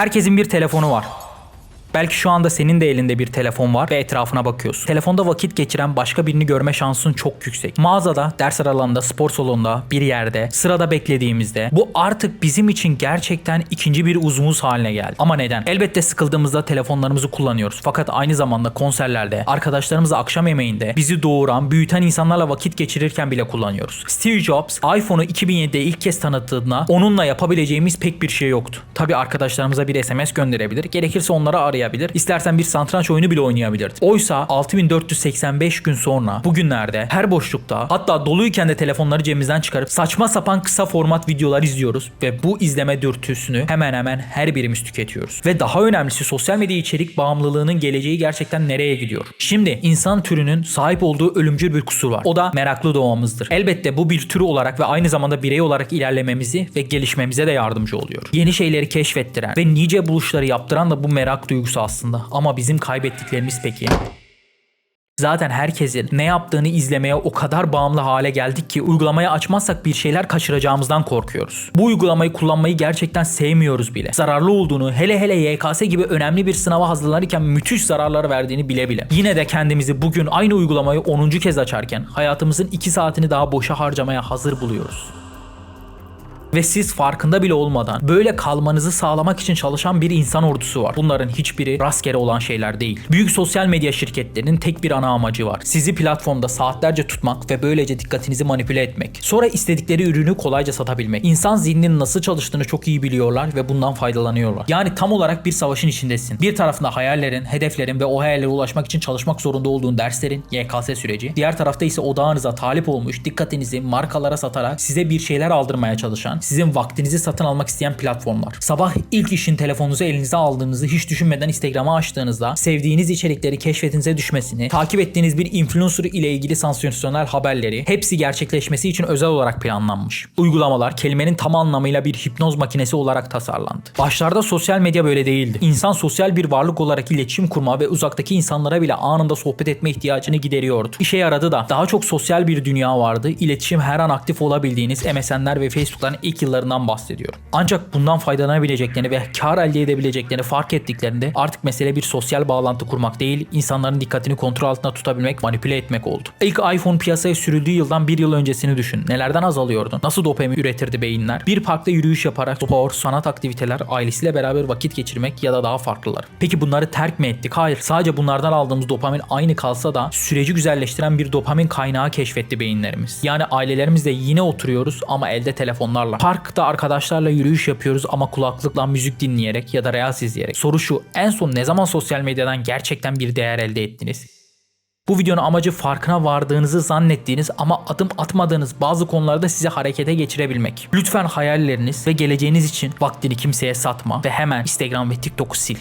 Herkesin bir telefonu var. Belki şu anda senin de elinde bir telefon var ve etrafına bakıyorsun. Telefonda vakit geçiren başka birini görme şansın çok yüksek. Mağazada, ders aralarında, spor salonunda, bir yerde, sırada beklediğimizde bu artık bizim için gerçekten ikinci bir uzvumuz haline geldi. Ama neden? Elbette sıkıldığımızda telefonlarımızı kullanıyoruz. Fakat aynı zamanda konserlerde, arkadaşlarımızla akşam yemeğinde bizi doğuran, büyüten insanlarla vakit geçirirken bile kullanıyoruz. Steve Jobs iPhone'u 2007'de ilk kez tanıttığında onunla yapabileceğimiz pek bir şey yoktu. Tabi arkadaşlarımıza bir SMS gönderebilir, gerekirse onları arayabilir. İstersen bir satranç oyunu bile oynayabilirdi. Oysa 6485 gün sonra bugünlerde her boşlukta hatta doluyken de telefonları cebimizden çıkarıp saçma sapan kısa format videolar izliyoruz ve bu izleme dürtüsünü hemen hemen her birimiz tüketiyoruz. Ve daha önemlisi sosyal medya içerik bağımlılığının geleceği gerçekten nereye gidiyor? Şimdi insan türünün sahip olduğu ölümcül bir kusur var. O da meraklı doğamızdır. Elbette bu bir tür olarak ve aynı zamanda birey olarak ilerlememizi ve gelişmemize de yardımcı oluyor. Yeni şeyleri keşfettiren ve nice buluşları yaptıran da bu merak duygusu aslında. Ama bizim kaybettiklerimiz peki? Zaten herkesin ne yaptığını izlemeye o kadar bağımlı hale geldik ki uygulamayı açmazsak bir şeyler kaçıracağımızdan korkuyoruz. Bu uygulamayı kullanmayı gerçekten sevmiyoruz bile. Zararlı olduğunu hele hele YKS gibi önemli bir sınava hazırlanırken müthiş zararlar verdiğini bile bile. Yine de kendimizi bugün aynı uygulamayı 10. kez açarken hayatımızın 2 saatini daha boşa harcamaya hazır buluyoruz. Ve siz farkında bile olmadan böyle kalmanızı sağlamak için çalışan bir insan ordusu var. Bunların hiçbiri rastgele olan şeyler değil. Büyük sosyal medya şirketlerinin tek bir ana amacı var. Sizi platformda saatlerce tutmak ve böylece dikkatinizi manipüle etmek. Sonra istedikleri ürünü kolayca satabilmek. İnsan zihninin nasıl çalıştığını çok iyi biliyorlar ve bundan faydalanıyorlar. Yani tam olarak bir savaşın içindesin. Bir tarafında hayallerin, hedeflerin ve o hayallere ulaşmak için çalışmak zorunda olduğun derslerin YKS süreci. Diğer tarafta ise odağınıza talip olmuş, dikkatinizi markalara satarak size bir şeyler aldırmaya çalışan, sizin vaktinizi satın almak isteyen platformlar. Sabah ilk işin telefonunuzu elinize aldığınızı hiç düşünmeden Instagram'a açtığınızda sevdiğiniz içerikleri keşfetinize düşmesini, takip ettiğiniz bir influencer ile ilgili sansasyonel haberleri hepsi gerçekleşmesi için özel olarak planlanmış. Uygulamalar kelimenin tam anlamıyla bir hipnoz makinesi olarak tasarlandı. Başlarda sosyal medya böyle değildi. İnsan sosyal bir varlık olarak iletişim kurma ve uzaktaki insanlara bile anında sohbet etme ihtiyacını gideriyordu. İşe yaradı da daha çok sosyal bir dünya vardı. İletişim her an aktif olabildiğiniz MSN'ler ve Facebook'ların ilk yıllarından bahsediyorum. Ancak bundan faydalanabileceklerini ve kar elde edebileceklerini fark ettiklerinde artık mesele bir sosyal bağlantı kurmak değil, insanların dikkatini kontrol altında tutabilmek, manipüle etmek oldu. İlk iPhone piyasaya sürüldüğü yıldan bir yıl öncesini düşün. Nelerden azalıyordun? Nasıl dopamin üretirdi beyinler? Bir parkta yürüyüş yaparak spor, sanat aktiviteler, ailesiyle beraber vakit geçirmek ya da daha farklılar. Peki bunları terk mi ettik? Hayır. Sadece bunlardan aldığımız dopamin aynı kalsa da süreci güzelleştiren bir dopamin kaynağı keşfetti beyinlerimiz. Yani ailelerimizle yine oturuyoruz ama elde telefonlarla. Parkta arkadaşlarla yürüyüş yapıyoruz ama kulaklıkla müzik dinleyerek ya da reels izleyerek. Soru şu, en son ne zaman sosyal medyadan gerçekten bir değer elde ettiniz? Bu videonun amacı farkına vardığınızı zannettiğiniz ama adım atmadığınız bazı konularda sizi harekete geçirebilmek. Lütfen hayalleriniz ve geleceğiniz için vaktini kimseye satma ve hemen Instagram ve TikTok'u sil.